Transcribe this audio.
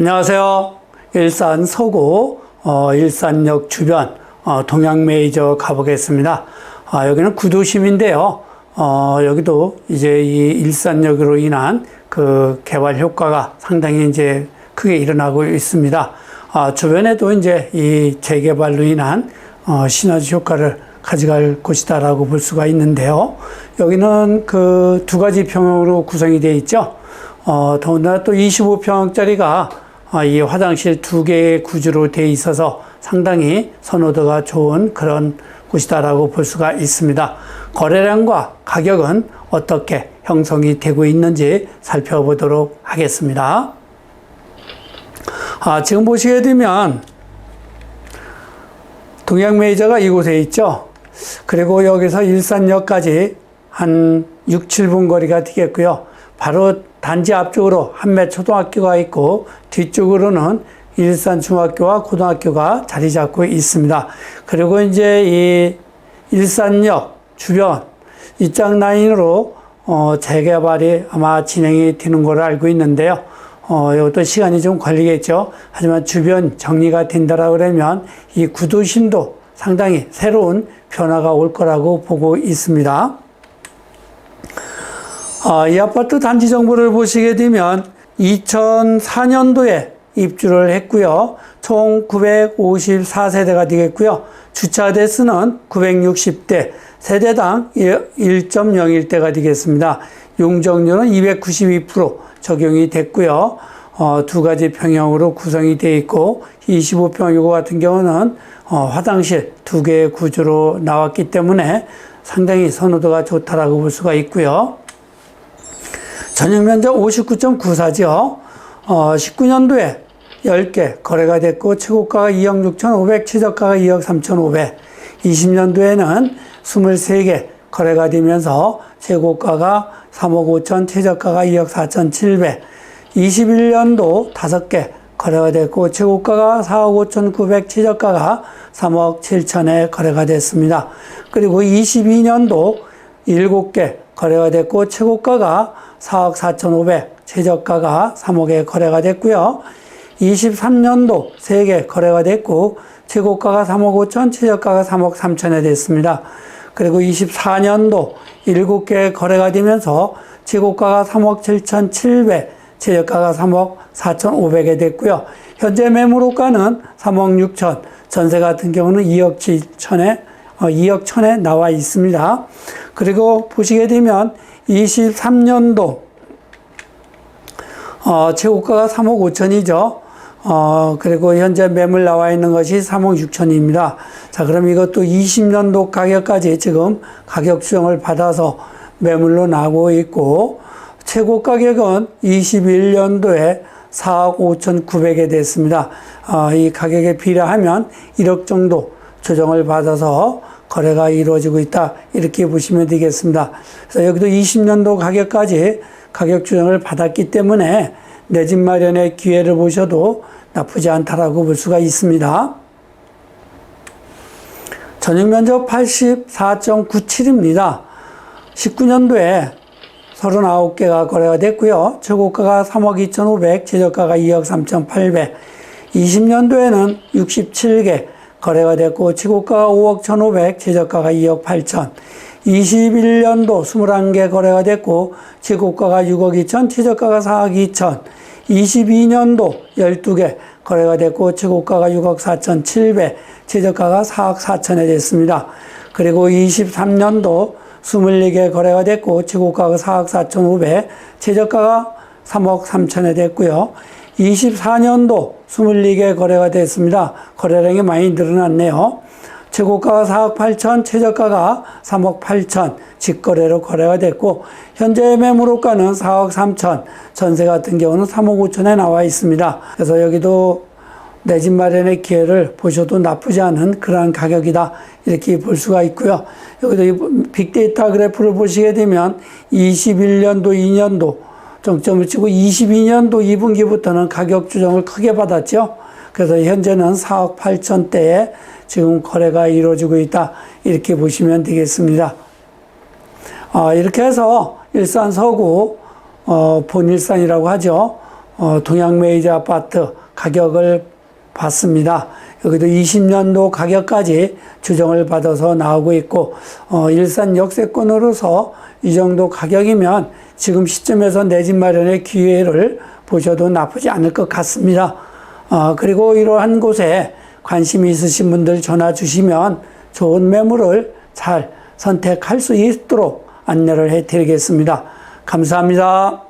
안녕하세요. 일산 서구 어, 일산역 주변 어, 동양 메이저 가보겠습니다. 아, 여기는 구도심인데요. 어, 여기도 이제 이 일산역으로 인한 그 개발 효과가 상당히 이제 크게 일어나고 있습니다. 아, 주변에도 이제 이 재개발로 인한 어, 시너지 효과를 가져갈 곳이다라고 볼 수가 있는데요. 여기는 그 두 가지 평형으로 구성이 되어 있죠. 어, 더군다나 또 25평짜리가 아, 이 화장실 두 개의 구조로 되어 있어서 상당히 선호도가 좋은 그런 곳이다라고 볼 수가 있습니다. 거래량과 가격은 어떻게 형성이 되고 있는지 살펴보도록 하겠습니다. 아, 지금 보시게 되면 동양 메이저가 이곳에 있죠. 그리고 여기서 일산역까지 한 6, 7분 거리가 되겠고요. 바로 단지 앞쪽으로 한매 초등학교가 있고 뒤쪽으로는 일산 중학교와 고등학교가 자리 잡고 있습니다. 그리고 이제 이 일산역 주변 이장 라인으로 어, 재개발이 아마 진행이 되는 걸로 알고 있는데요. 어, 이것도 시간이 좀 걸리겠죠. 하지만 주변 정리가 된다라 그러면 이 구도심도 상당히 새로운 변화가 올 거라고 보고 있습니다. 아, 이 아파트 단지 정보를 보시게 되면 2004년도에 입주를 했고요. 총 954세대가 되겠고요. 주차 대수는 960대, 세대당 1.01대가 되겠습니다. 용적률은 292% 적용이 됐고요. 어, 두 가지 평형으로 구성이 되어 있고 25평 이거 같은 경우는 어, 화장실 두 개의 구조로 나왔기 때문에 상당히 선호도가 좋다라고 볼 수가 있고요. 전용 면적 59.94죠. 어, 19년도에 10개 거래가 됐고 최고가가 2억 6,500, 최저가가 2억 3,500. 20년도에는 23개 거래가 되면서 최고가가 3억 5천, 최저가가 2억 4,700. 21년도 5개 거래가 됐고 최고가가 4억 5천 900, 최저가가 3억 7천에 거래가 됐습니다. 그리고 22년도 7개 거래가 됐고 최고가가 4억 4,500, 최저가가 3억에 거래가 됐고요. 23년도 3개 거래가 됐고 최고가가 3억 5천, 최저가가 3억 3천에 됐습니다. 그리고 24년도 7개 거래가 되면서 최고가가 3억 7천 7백, 최저가가 3억 4천 5백에 됐고요. 현재 매물호가는 3억 6천, 전세 같은 경우는 2억 7천에, 어, 2억 천에 나와 있습니다. 그리고 보시게 되면 23년도 어, 최고가가 3억 5천이죠. 어, 그리고 현재 매물 나와 있는 것이 3억 6천입니다. 자, 그럼 이것도 20년도 가격까지 지금 가격 수정을 받아서 매물로 나오고 있고, 최고 가격은 21년도에 4억 5천 9백에 됐습니다. 어, 이 가격에 비례하면 1억 정도 조정을 받아서 거래가 이루어지고 있다. 이렇게 보시면 되겠습니다. 그래서 여기도 20년도 가격까지 가격 조정을 받았기 때문에 내 집 마련의 기회를 보셔도 나쁘지 않다라고 볼 수가 있습니다. 전용 면적 84.97입니다. 19년도에 39개가 거래가 됐고요. 최고가가 3억 2,500, 최저가가 2억 3,800. 20년도에는 67개 거래가 됐고 최고가가 5억 1,500, 최저가가 2억 8천. 21년도 21개 거래가 됐고 최고가가 6억 2천, 최저가가 4억 2천. 22년도 12개 거래가 됐고 최고가가 6억 4천 7백, 최저가가 4억 4천에 됐습니다. 그리고 23년도 24개 거래가 됐고 최고가가 4억 4천 5백, 최저가가 3억 3천에 됐고요. 24년도 24개 거래가 됐습니다. 거래량이 많이 늘어났네요. 최고가가 4억 8천, 최저가가 3억 8천 직거래로 거래가 됐고 현재 매물호가는 4억 3천, 전세 같은 경우는 3억 5천에 나와 있습니다. 그래서 여기도 내 집 마련의 기회를 보셔도 나쁘지 않은 그러한 가격이다 이렇게 볼 수가 있고요. 여기도 빅데이터 그래프를 보시게 되면 21년도, 2년도 정점을 치고 22년도 2분기부터는 가격 조정을 크게 받았죠. 그래서 현재는 4억 8천대에 지금 거래가 이루어지고 있다. 이렇게 보시면 되겠습니다. 어, 이렇게 해서 일산 서구, 어, 본일산이라고 하죠. 어, 동양메이저 아파트 가격을 봤습니다. 여기도 20년도 가격까지 추정을 받아서 나오고 있고 어, 일산 역세권으로서 이 정도 가격이면 지금 시점에서 내 집 마련의 기회를 보셔도 나쁘지 않을 것 같습니다. 어, 그리고 이러한 곳에 관심이 있으신 분들 전화 주시면 좋은 매물을 잘 선택할 수 있도록 안내를 해 드리겠습니다. 감사합니다.